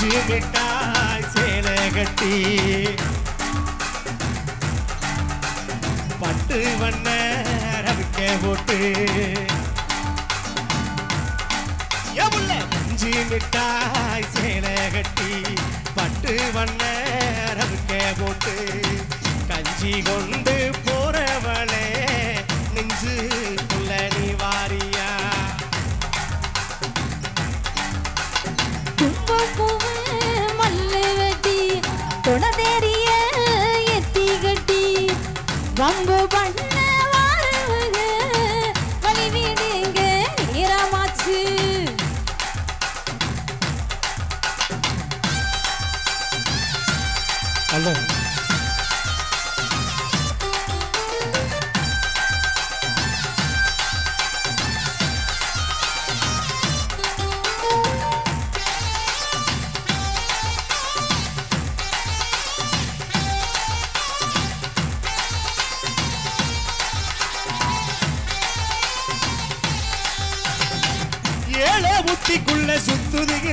செஞ்சு விட்டாய் சேலை கட்டி. பட்டு வண்ண ரவிக்க போட்டு. செஞ்சு விட்டாய் சேலை கட்டி பட்டு வண்ண ரவிக்க போட்டு. கஞ்சி கொண்டு போறவளே நெஞ்சு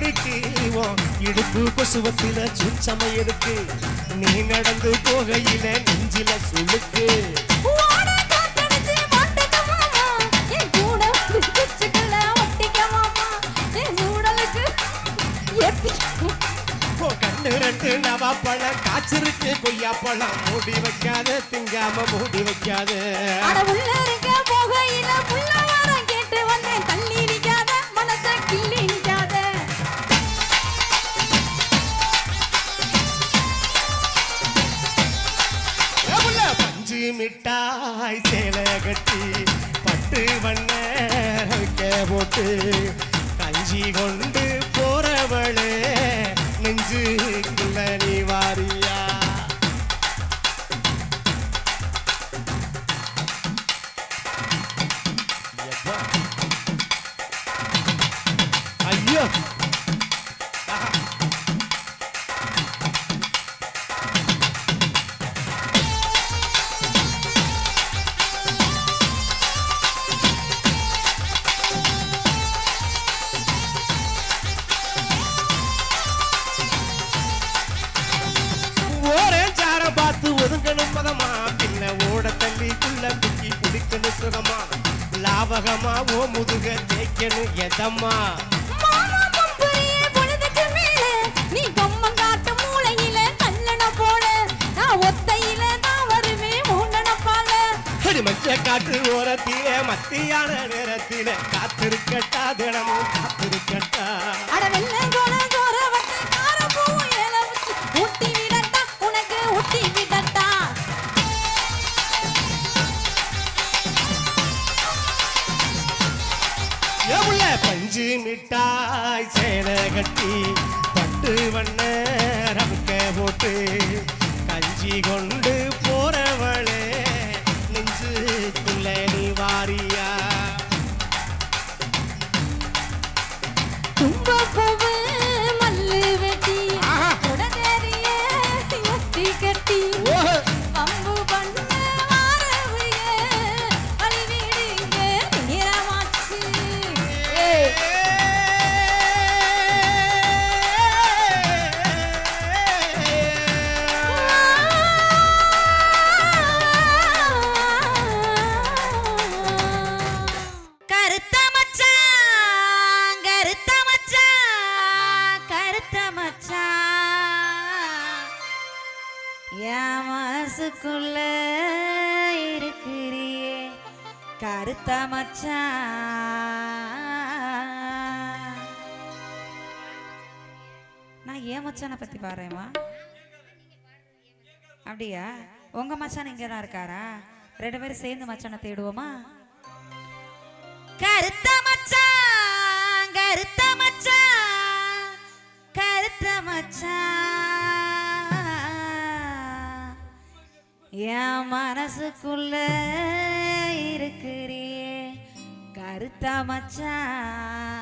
இருக்கு. இடுப்பு கொசுவத்தில சுச்சமை இருக்கு. நீ நடந்து போகையில நெஞ்சில கண்ணு ரெண்டு நவா பழம் காய்ச்சிருக்கு. கொய்யா பழம் மூடி வைக்காத திங்காம மூடி வைக்காத. லாபகமா ஓ முதுக தேய்க்கணும் எதம்மா? நீ கம்மம் காட்டு மூளையில கல்லண போல நான் ஒத்தையில தான் வருவேன் மூண்டன பால அடி மஞ்ச காட்டு ஓரத்திலே மத்தியான நேரத்திலே காத்திருக்கட்டா தினமும் காத்திருக்கட்டா. பஞ்சு மிட்டாய் சேலை கட்டி பட்டு வண்ண ரவிக்க போட்டு கஞ்சி கொண்டு நான் ஏன் மச்சானை பத்தி பாடுறேம்மா அப்படியா? உங்க மச்சான் இங்கே தான் இருக்காரா? ரெண்டு பேரும் சேர்ந்து மச்சானை தேடுவோமா? கருத்த மச்சான் கருத்த மச்சான் கருத்த மச்சான். என் மனசுக்குள்ள இருக்கிறியே கருத்த மச்சான்.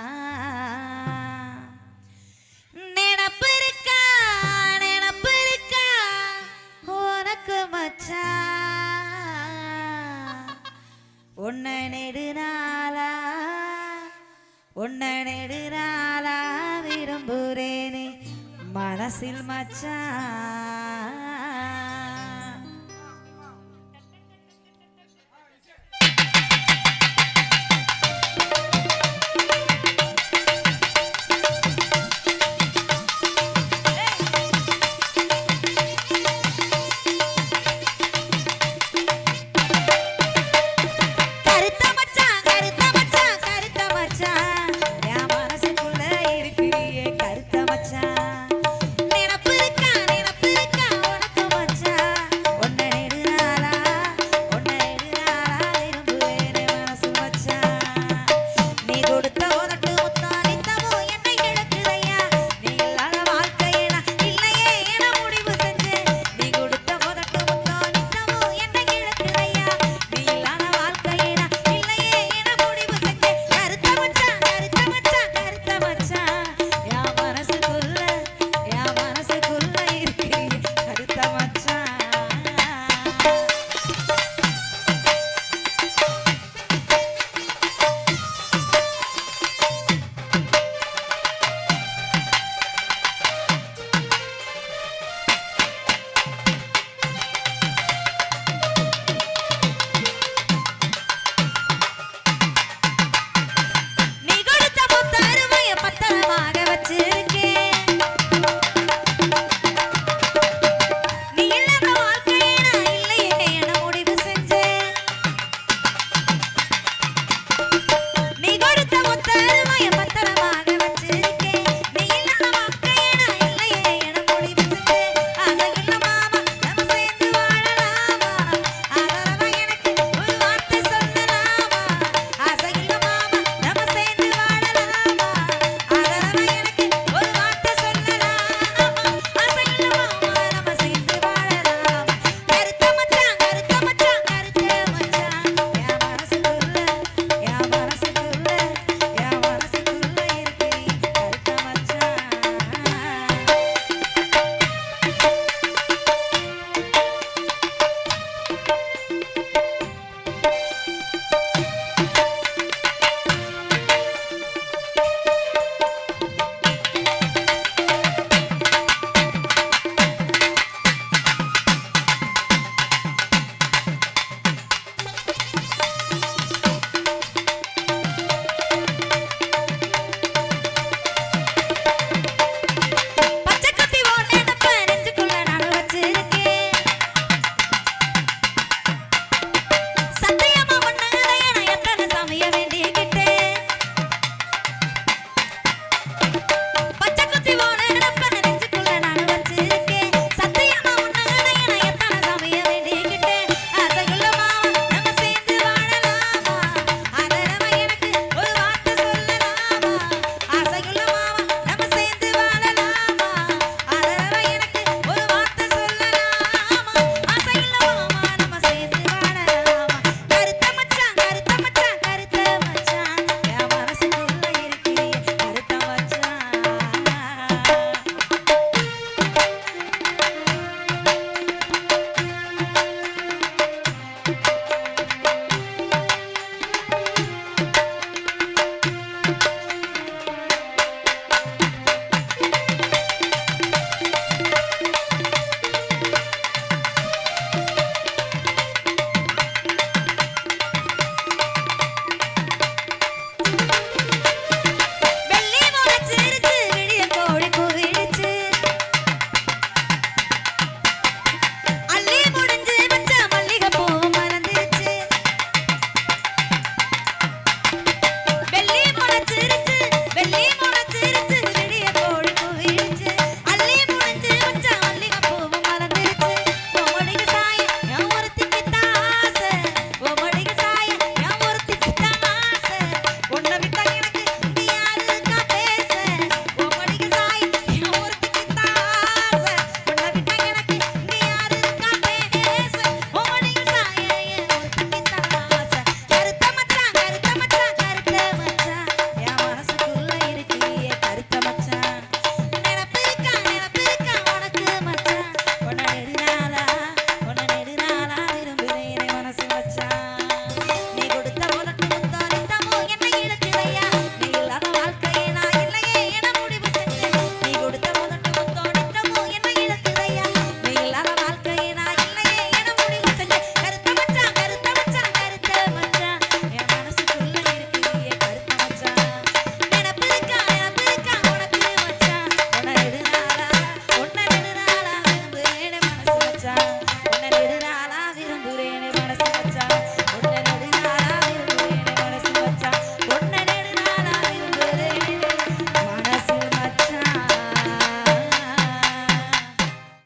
உன்னை நெடுநாளா உன்னை நெடுநாளா விரும்புறேனே. மனசில் மச்சான்